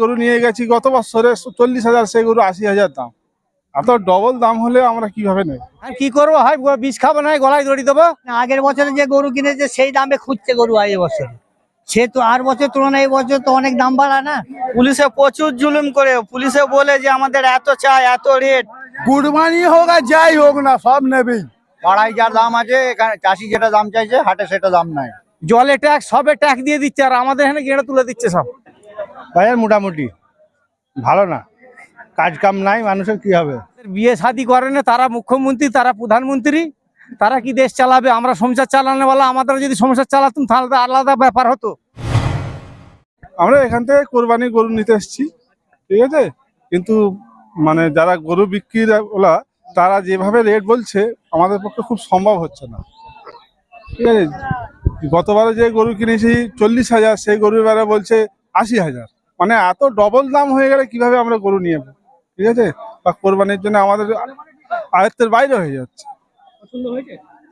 গরু নিয়ে গেছি গত বছরে চল্লিশ হাজার সেই গরু আশি হাজার দাম। এত ডবল দাম হলে আমরা কীভাবে নেব? আর কি করব? হয় বিষ খাব না গলায় দড়ি দেবো। আগের বছরে যে গরু কিনেছে সেই দামে খুঁজছে গরু আর এবছর সে তো আর বছর তুলনায় এই বছর তো অনেক দাম বাড়া না। পুলিশে প্রচুর জুলুম করে পুলিশে বলে যে আমাদের এত চাই এত রেট কুরবানি হোক আর যাই হোক না সব নেবেই। পাড়ায় যার দাম আছে এখানে চাষি যেটা দাম চাইছে হাটে সেটা দাম নাই। জলে ট্যাক্স সবে ট্যাক্স দিয়ে দিচ্ছে আর আমাদের এখানে গেড়ে তুলে দিচ্ছে সব। বাজার মোটামুটি। ভালো না। কাজ কাম নাই মানুষের কি হবে? বিয়ে শাদি করে না তারা মুখ্যমন্ত্রী তারা প্রধানমন্ত্রী তারা কি দেশ চালাবে? আমরা সংসার চালানোওয়ালা আমাদের যদি সংসার চালাতাম তাহলে তো আলাদা ব্যাপার হতো। আমরা এখান থেকে কোরবানি গরু নিতে এসেছি ঠিক আছে? কিন্তু মানে যারা গরু বিক্রি ওলা তারা যেভাবে রেট বলছে আমাদের পক্ষে খুব সম্ভব হচ্ছে না। ঠিক আছে? গতবারে যে গরু কিনেছি চল্লিশ হাজার সেই গরু এবারে বলছে আশি হাজার। মানে এত ডবল দাম হয়ে গেলে কীভাবে আমরা গরু নিয়ে ঠিক আছে? বা কোরবানির জন্য আমাদের আয়ত্তের বাইরে হয়ে যাচ্ছে।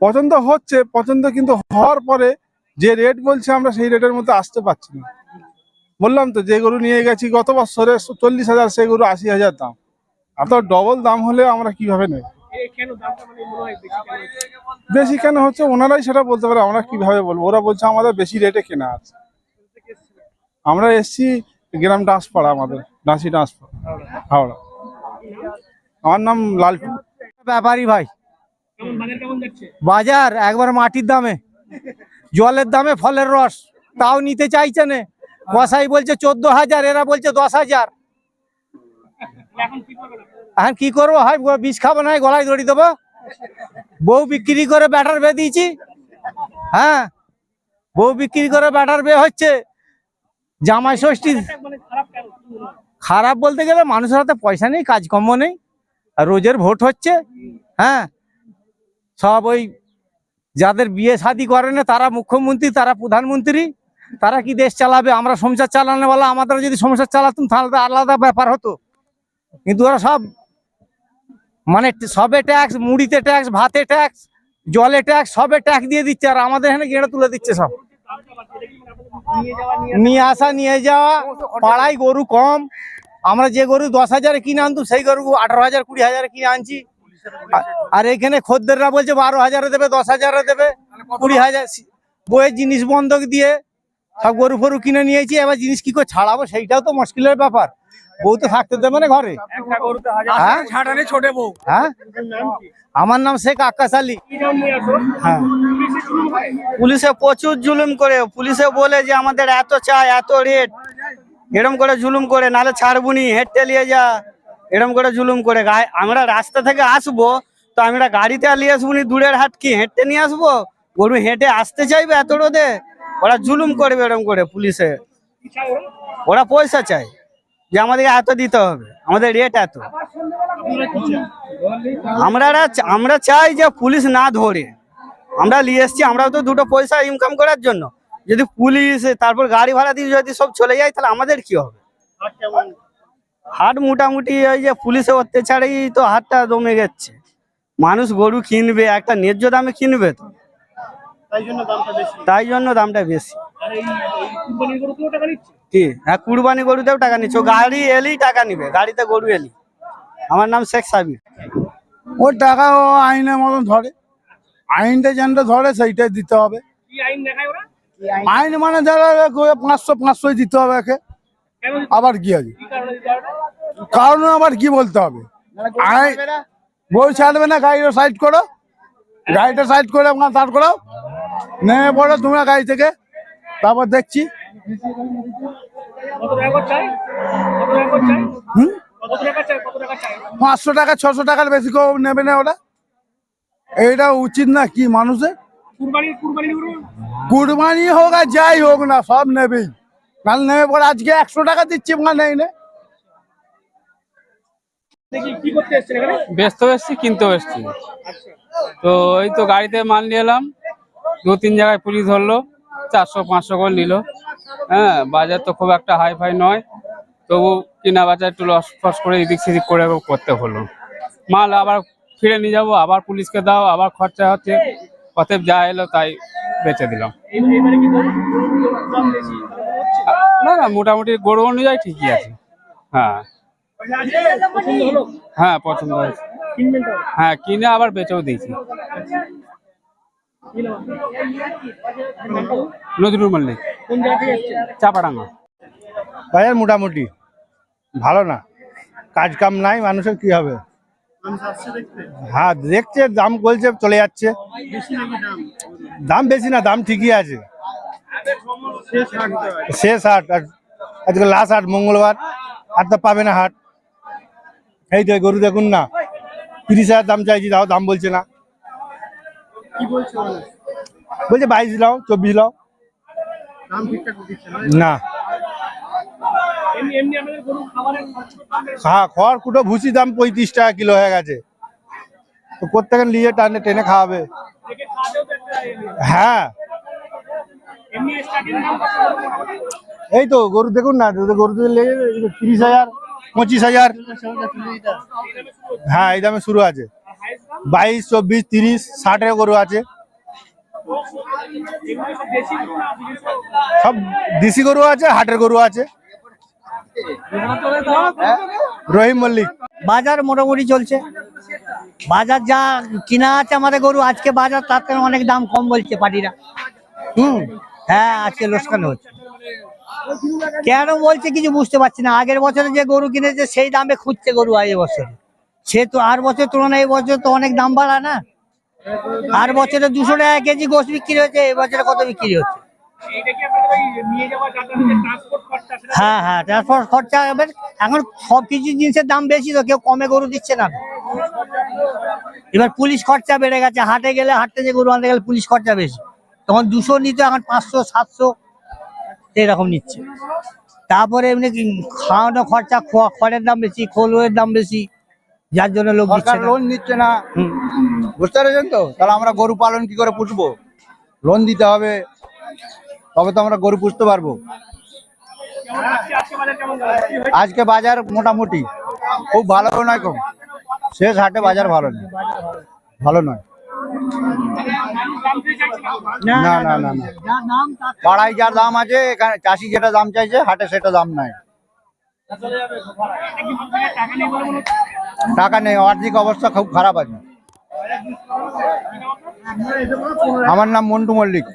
পছন্দ হচ্ছে পছন্দ কিন্তু হওয়ার পরে যে রেট বলছে আমরা সেই রেটের মধ্যে আসতে পারছি না। বললাম তো যে গরু নিয়ে গেছি গত বছরে চল্লিশ হাজার সেই গরু আশি হাজার দাম। এত ডবল দাম হলে আমরা কীভাবে নেব? বেশি কেন হচ্ছে? ওনারাই সেটা বলতে পারে আমরা কীভাবে বলব? ওরা বলছে আমাদের বেশি রেটে কেনা আছে। আমরা এসছি গ্রাম ডাঁসপাড়া আমাদের ডাঁসি ডাঁসপাড়া হাওড়া। আমার নাম লালটু ব্যাপারই ভাই। বাজার, একবার মাটির দামে। জলের দামে ফলের রস। তাও নিতে চাইছে না। কসাই বলছে চোদ্দ হাজার, এরা বলছে দশ হাজার। এখন কি করব হয় বিষ খাব না, গলায় দড়ি দেবো। বউ বিক্রি করে ব্যাটার বে দিয়েছি। হ্যাঁ বউ বিক্রি করে ব্যাটার বে হচ্ছে। জামাই ষষ্ঠী। খারাপ বলতে গেলে মানুষের হাতে পয়সা নেই কাজকর্ম নেই আর রোজের ভোট হচ্ছে হ্যাঁ? সব ওই যাদের বিয়ে শাদি করে না তারা মুখ্যমন্ত্রী তারা প্রধানমন্ত্রী তারা কি দেশ চালাবে? আমরা সংসার চালানোওয়ালা আমাদের যদি সংসার চালাতাম তাহলে তো আলাদা ব্যাপার হতো। কিন্তু ওরা সব মানে সবে ট্যাক্স মুড়িতে ট্যাক্স ভাতে ট্যাক্স জলে ট্যাক্স সবে ট্যাক্স দিয়ে দিচ্ছে আর আমাদের এখানে গেঁড়ে তুলে দিচ্ছে সব। নিয়ে আসা। নিয়ে যাওয়া। পাড়ায় গরু কম। আমরা যে গরু দশ হাজারে কিনে আনতো সেই গরু আঠারো হাজার কুড়ি হাজারে কিনে আনছি। আর এখানে খদ্দেররা বলছে বারো হাজারে দেবে দশ হাজারে দেবে কুড়ি হাজার। বইয়ের জিনিস বন্ধক দিয়ে সব গরু ফরু কিনে নিয়েছি। এবার জিনিস কি করে ছাড়াবো সেইটাও তো মুশকিলের ব্যাপার। বউ তো থাকতে দেবে না ঘরে? হ্যাঁ? হ্যাঁ? আমার নাম শেখ আকাশ আলী। হ্যাঁ। পুলিশে প্রচুর জুলুম করে। পুলিশে বলে যে আমাদের এত চাই এত রেট এরম করে জুলুম করে নালে ছাড়বুনি হেঁটে নিয়ে যা। এরম করে জুলুম করে। গায়ে- আমরা রাস্তা থেকে আসব তো আমরা গাড়িতে নিয়ে আসব নি দূরের হাট কি হেঁটে নিয়ে আসব? গরু হেঁটে আসতে চাইবে এত রোদে? ওরা জুলুম করবে এরম করে পুলিশে। ওরা পয়সা চাই যে আমাদেরকে এত দিতে হবে আমাদের রেট এত। আমরা আমরা চাই যে পুলিশ না ধরে। আমরা নিয়ে এসছি আমরাও তো দুটো পয়সা ইনকাম করার জন্য। যদি পুলিশ তারপর গাড়ি ভাড়া দিয়ে যদি সব চলে যায় তাহলে আমাদের কি হবে? হাট মোটামুটি ওই যে পুলিশের অত্যাচারেই তো হাটটা দমে গেছে। মানুষ গরু কিনবে একটা ন্যায্য দামে কিনবে তো। তাই জন্য দামটা বেশি। কি? হ্যাঁ কুরবানি গরুতেও টাকা নিচ্ছে। গাড়ি এলেই টাকা নিবে। গাড়িতে গরু এলি। আমার নাম শেখ সাবির। ওর টাকা ও আইনের মতন ধরে। আইনটা যেনটা ধরে সেইটাই দিতে হবে। আইন মানে যারা পাঁচশো পাঁচশোই দিতে হবে একে। আবার কি আছে? কারণ আবার কি বলতে হবে? আইন বই ছাড়বে না গাড়িটা সাইড করো। গাড়িটা সাইড করে আপনার দাঁড় করাও। নেমে পড়ো তোমরা গাড়ি থেকে। তারপর দেখছি। পাঁচশো টাকা ছশো টাকার বেশি কেউ নেবে না ওটা এইটা উচিত না কি মানুষের? কুরবানি হোক আর যাই হোক না সব নেবেই। কাল নেবে পরে আজকে একশো টাকা দিচ্ছি মা নেই না। ব্যস্ত এসছি কিনতেও এসছি। তো এই তো গাড়িতে মাল নিয়ে এলাম। দু তিন জায়গায় পুলিশ ধরলো চারশো পাঁচশো করে নিল। হ্যাঁ বাজার তো খুব একটা হাই ফাই নয়। তবু কিনা বাজার একটু লস ফস করে এদিক সেদিক করে করতে হলো। মাল আবার ফিরে নিয়ে যাব, আবার পুলিশকে দাও, আবার খরচা হচ্ছে। অতএব যা এলো তাই বেচে দিলাম। না না, মোটামুটি গরু অনুযায়ী ঠিকই আছে। হ্যাঁ। হ্যাঁ পছন্দ হয়েছে। হ্যাঁ কিনে আবার বেচেও দিয়েছি। নজরুল মল্লিক। চাপাডাঙ্গা। বাজার মোটামুটি। ভালো না। কাজ কাম নাই মানুষের কি হবে? হ্যাঁ দেখছে দাম বলছে চলে যাচ্ছে। দাম? বেশি না দাম ঠিকই আছে। শেষ হাট আর আজকে লাস্ট হাট মঙ্গলবার। আর তো পাবে না হাট। এই তো গরু দেখুন না তিরিশ হাজার দাম চাইছি তাও দাম বলছে না। বলছে বাইশ লাও চব্বিশ লাও না? হ্যাঁ খড় কুটো ভুসি দাম পঁয়ত্রিশ টাকা কিলো হয়ে গেছে। তো কোথেকে নিয়ে টানে টেনে খাওয়াবে। হ্যাঁ। এই তো গরু দেখুন না গরু তিরিশ হাজার পঁচিশ হাজার। হ্যাঁ এই দামে শুরু আছে। বাইশ চব্বিশ তিরিশ ষাটের গরু আছে। সব দেশি গরু আছে হাটের গরু আছে। রহিম মল্লিক। বাজার মোটামুটি চলছে। বাজার যা কিনা আছে আমাদের গরু আজকে বাজার তার থেকে অনেক দাম কম বলছে পার্টিরা। হুম। হ্যাঁ আজকে লোকসান হচ্ছে। কেন বলছে কিছু বুঝতে পারছি না। আগের বছরে যে গরু কিনেছে সেই দামে খুঁজছে গরু আর বছরে। সে তো আর বছর তুলনায় এই বছর তো অনেক দাম বাড়া না। আর বছরে দুশো টাকা কেজি গোস বিক্রি হচ্ছে এই বছরে কত বিক্রি হচ্ছে? হ্যাঁ হ্যাঁ ট্রান্সপোর্ট খরচা এবার এখন সব কিছু জিনিসের দাম বেশি তো, কেউ কমে গরু দিচ্ছে না। এবার পুলিশ খরচা বেড়ে গেছে, হাটে গেলে হাটে যে গরু আনতে গেলে পুলিশ খরচা বেশি। তখন দুশো নিত এখন পাঁচশো, সাতশো, এরকম নিচ্ছে। তারপরে এমনি খাওয়ানো খরচা খড়ের দাম বেশি খোলের দাম বেশি। যার জন্য লোক সরকার লোন দিচ্ছে না। বুঝতে পেরেছেন তো? তাহলে আমরা গরু পালন কি করে পুষবো? লোন দিতে হবে। তবে তো আমরা গরু পুষতে পারব। আজকে বাজার মোটামুটি। খুব ভালো নয় কম। শেষ হাটে বাজার ভালো নয়। ভালো নয়। না না না না। পাড়ায় যার দাম আছে এখানে চাষি যেটা দাম চাইছে হাটে সেটা দাম নাই। টাকা নেই আর্থিক অবস্থা খুব খারাপ আছে। আমার নাম মন্টু মল্লিক।